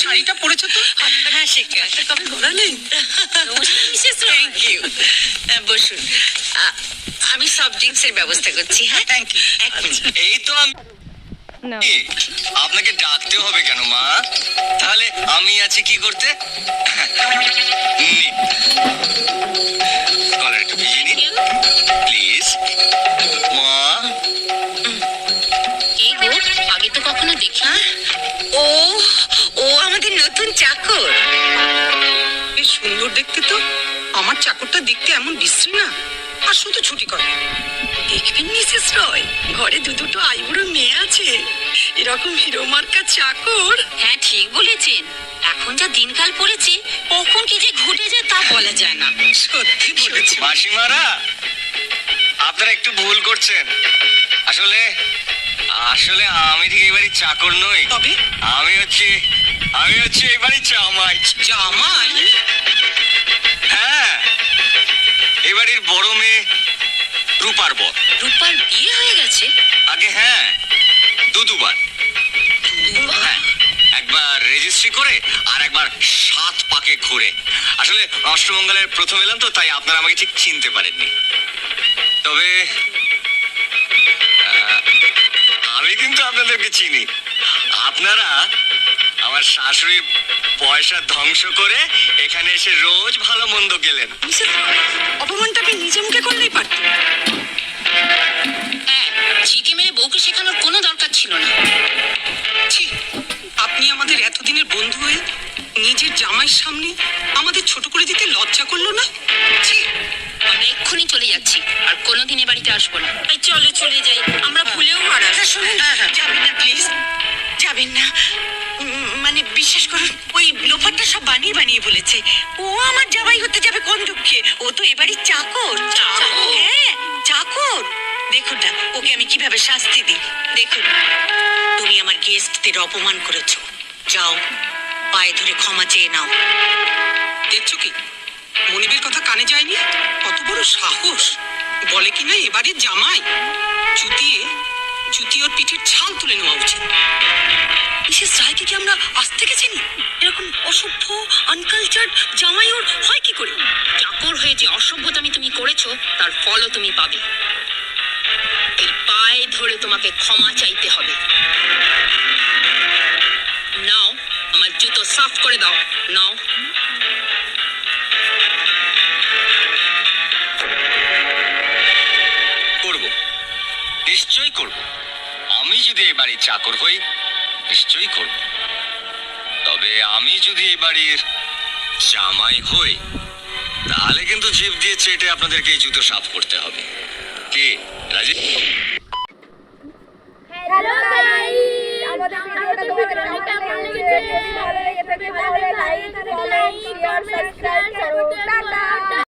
শাড়িটা পরেছো তো? হ্যাঁ শিখা কবে ঘোরালে থ্যাংক ইউ বসুন। আমি সফট ড্রিঙ্কসের ব্যবস্থা করছি হ্যাঁ? থ্যাংক ইউ এই তো আমি আপনাকে ডাকতে হবে কেন মা? তাহলে আমি আছি কি করতে? কলার একটু ভিজিয়ে নিন। প্লিজ। মা। গো আগে তো কখনো দেখি ও ও আমাদের নতুন চাকর। বেশ সুন্দর দেখতে তো। আমার চাকরটা দেখতে এমন বিশ্রী না। আর শুধু ছুটি করে। দেখবেন মিসেস রয় ঘরে দু দুটো আইবুড়ো মেয়ে আছে। এরকম হিরো মার্কা চাকর। হ্যাঁ ঠিক বলেছেন। এখন যা দিনকাল পড়েছে কখন কি যে ঘটে যায় তা বলা যায় না। সত্যি বলেছি মাসিমারা আপনারা একটু ভুল করছেন। আসলে আসলে আমি ঠিক এবারই চাকর নই। তবে? আমি হচ্ছি আমি হচ্ছি এবারই জামাই। জামাই? হ্যাঁ এবাড়ির বড় মেয়ে রূপার বর। রূপার বিয়ে হয়ে গেছে? আগে হ্যাঁ দু দুবার। হ্যাঁ একবার রেজিস্ট্রি করে আর একবার সাত পাকে ঘুরে। আসলে অষ্টমঙ্গলের প্রথম এলাম তো তাই আপনারা আমাকে ঠিক চিনতে পারেননি। তবে আপনাদেরকে চিনি। আপনারা আমার শাশুড়ির পয়সা ধ্বংস করে এখানে এসে রোজ ভালো মন্দ গেলেন। মিসেস রয় অপমানটা আপনি নিজে মুখে করলেই পারতেন। হ্যাঁ ঝিকে মেরে বউকে শেখানোর কোনো দরকার ছিল না। ছি আপনি আমাদের এতদিনের বন্ধু হয়ে নিজের জামাইয়ের সামনে আমাদের ছোট করে দিতে লজ্জা করল না? যাচ্ছি। আর কোনোদিন এ বাড়িতে আসব না। এই চলো চলে যাই। আমরা ভুলেও হারা আচ্ছা, শুনুন যাবেন না প্লিজ যাবেন না। মানে বিশ্বাস করুন ওই লোফারটা সব বানিয়ে বানিয়ে বলেছে। ও আমার জামাই হতে যাবে কোন দুঃখে? ও তো এবারই চাকর। চাকর? হ্যাঁ চাকর। দেখুন না ওকে আমি কীভাবে শাস্তি দিই? দেখুন তুমি আমার গেস্টদের অপমান করেছ। যাও পায়ে ধরে ক্ষমা চেয়ে নাও। দেখছ কি? মনিবের কথা কানে যায়নি? কত বড় সাহস। বলে কি না এবারে জামাই? জুতিয়ে, জুতি ওর পিঠের ছাল তুলে নেওয়া উচিত। মিসেস রায়কে কি আমরা আজ থেকে চিনি? এরকম অসভ্য আনকালচার জামাই ওর হয় কি করে? চাকর হয়ে যে অসভ্যতামি তুমি করেছ, তার ফলও তুমি পাবে। এই পায়ে ধরে তোমাকে ক্ষমা চাইতে হবে। নাও, আমার জুতো সাফ করে দাও। নাও। নিশ্চয়ই করব। আমি যদি এই বাড়ির চাকর হই নিশ্চয়ই করব। তবে আমি যদি এই বাড়ির জামাই হই তাহলে কিন্তু জিভ দিয়ে চেটে আপনাদেরকে এই জুতো সাফ করতে হবে। কি? রাজি? হ্যালো গাইস আমাদের ভিডিওটা তোমাদের কেমন লেগেছে? যদি ভালো লেগে থাকে তাহলে লাইক কমেন্ট শেয়ার সাবস্ক্রাইব করো। টাটা!